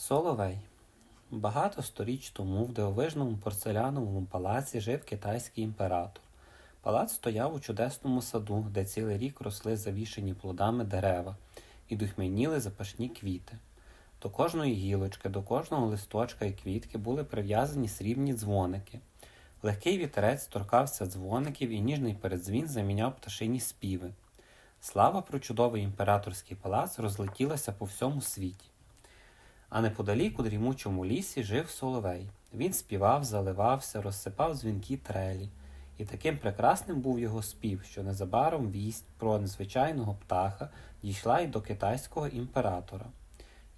Соловей. Багато сторіч тому в дивовижному порцеляновому палаці жив китайський імператор. Палац стояв у чудесному саду, де цілий рік росли завішені плодами дерева і духмяніли запашні квіти. До кожної гілочки, до кожного листочка і квітки були прив'язані срібні дзвоники. Легкий вітерець торкався дзвоників, і ніжний передзвін заміняв пташині співи. Слава про чудовий імператорський палац розлетілася по всьому світі. А неподалік у дрімучому лісі жив соловей. Він співав, заливався, розсипав дзвінки трелі. І таким прекрасним був його спів, що незабаром вість про незвичайного птаха дійшла й до китайського імператора.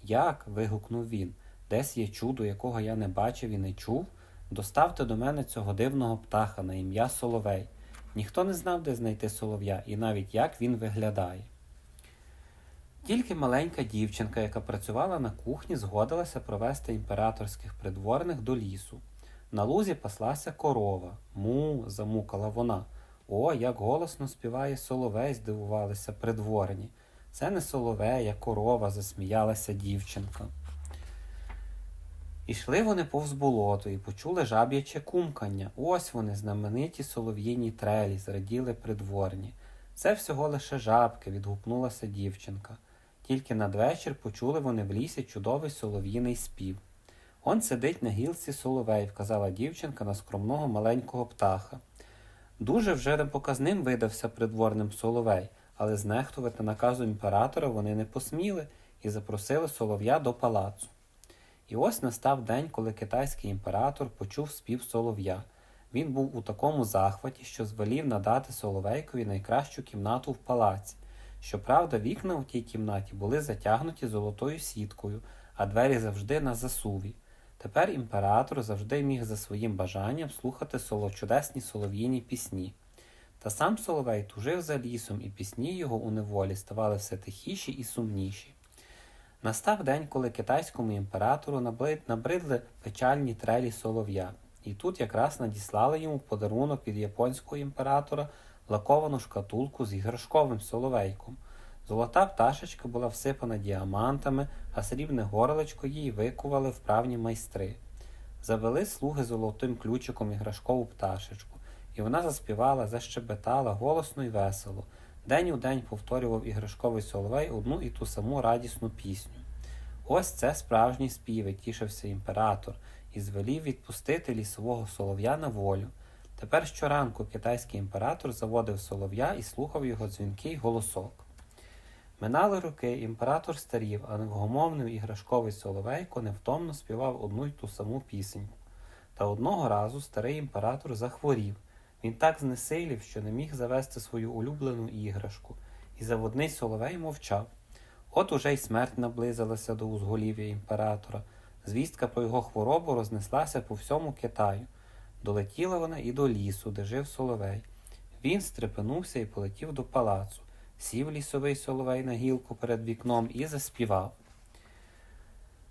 Як? вигукнув він, десь є чудо, якого я не бачив і не чув. Доставте до мене цього дивного птаха на ім'я Соловей. Ніхто не знав, де знайти солов'я, і навіть як він виглядає. Тільки маленька дівчинка, яка працювала на кухні, згодилася провести імператорських придворних до лісу. На лузі паслася корова. Му, замукала вона. О, як голосно співає соловей, здивувалися придворні. Це не соловей, а корова, засміялася дівчинка. Ішли вони повз болото і почули жаб'яче кумкання. Ось вони, знамениті солов'їні трелі, зраділи придворні. Це всього лише жабки, відгукнулася дівчинка. Тільки надвечір почули вони в лісі чудовий солов'їний спів. Он сидить на гілці соловей, вказала дівчинка на скромного маленького птаха. Дуже вже непоказним видався придворним соловей, але знехтувати наказу імператора вони не посміли і запросили солов'я до палацу. І ось настав день, коли китайський імператор почув спів солов'я. Він був у такому захваті, що звелів надати соловейкові найкращу кімнату в палаці. Щоправда, вікна у тій кімнаті були затягнуті золотою сіткою, а двері завжди на засуві. Тепер імператор завжди міг за своїм бажанням слухати чудесні солов'їні пісні. Та сам Соловей тужив за лісом, і пісні його у неволі ставали все тихіші і сумніші. Настав день, коли китайському імператору набридли печальні трелі солов'я, і тут якраз надіслали йому подарунок від японського імператора лаковану шкатулку з іграшковим соловейком. Золота пташечка була всипана діамантами, а срібне горлечко їй викували вправні майстри. Завели слуги золотим ключиком іграшкову пташечку, і вона заспівала, защебетала голосно й весело. День у день повторював іграшковий соловей одну і ту саму радісну пісню. Ось це справжній співи, тішився імператор, і звелів відпустити лісового солов'я на волю. Тепер щоранку китайський імператор заводив солов'я і слухав його дзвінкий голосок. Минали роки, імператор старів, а невгомовний іграшковий соловейко невтомно співав одну й ту саму пісеньку. Та одного разу старий імператор захворів. Він так знесилів, що не міг завести свою улюблену іграшку, і заводний соловей мовчав. От уже й смерть наблизилася до узголів'я імператора. Звістка про його хворобу рознеслася по всьому Китаю. Долетіла вона і до лісу, де жив соловей. Він стрепенувся і полетів до палацу, сів лісовий соловей на гілку перед вікном і заспівав.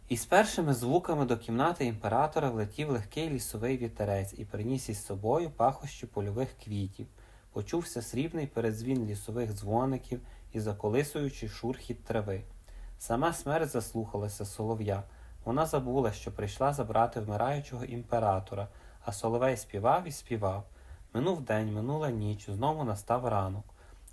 І з першими звуками до кімнати імператора влетів легкий лісовий вітерець і приніс із собою пахощі польових квітів. Почувся срібний передзвін лісових дзвоників і заколисуючий шурхіт трави. Сама смерть заслухалася солов'я. Вона забула, що прийшла забрати вмираючого імператора, а соловей співав і співав. Минув день, минула ніч, знову настав ранок.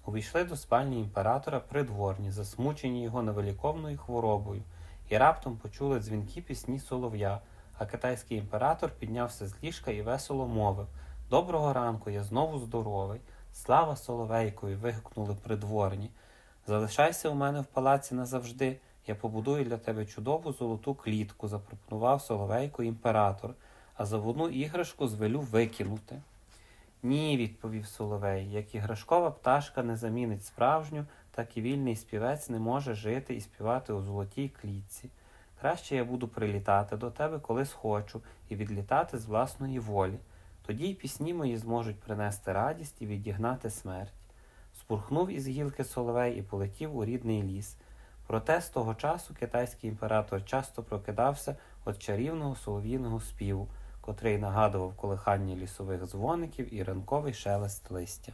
Увійшли до спальні імператора придворні, засмучені його невиліковною хворобою, і раптом почули дзвінки пісні солов'я, а китайський імператор піднявся з ліжка і весело мовив Доброго ранку, я знову здоровий. Слава соловейкові. вигукнули придворні. Залишайся у мене в палаці назавжди. Я побудую для тебе чудову золоту клітку, запропонував соловейко імператор, а заводну іграшку звелю викинути. Ні, відповів Соловей, як іграшкова пташка не замінить справжню, так і вільний співець не може жити і співати у золотій клітці. Краще я буду прилітати до тебе, коли схочу, і відлітати з власної волі. Тоді й пісні мої зможуть принести радість і відігнати смерть. Спурхнув із гілки Соловей і полетів у рідний ліс. Проте з того часу китайський імператор часто прокидався від чарівного солов'їного співу, котрий нагадував колихання лісових дзвоників і ранковий шелест листя.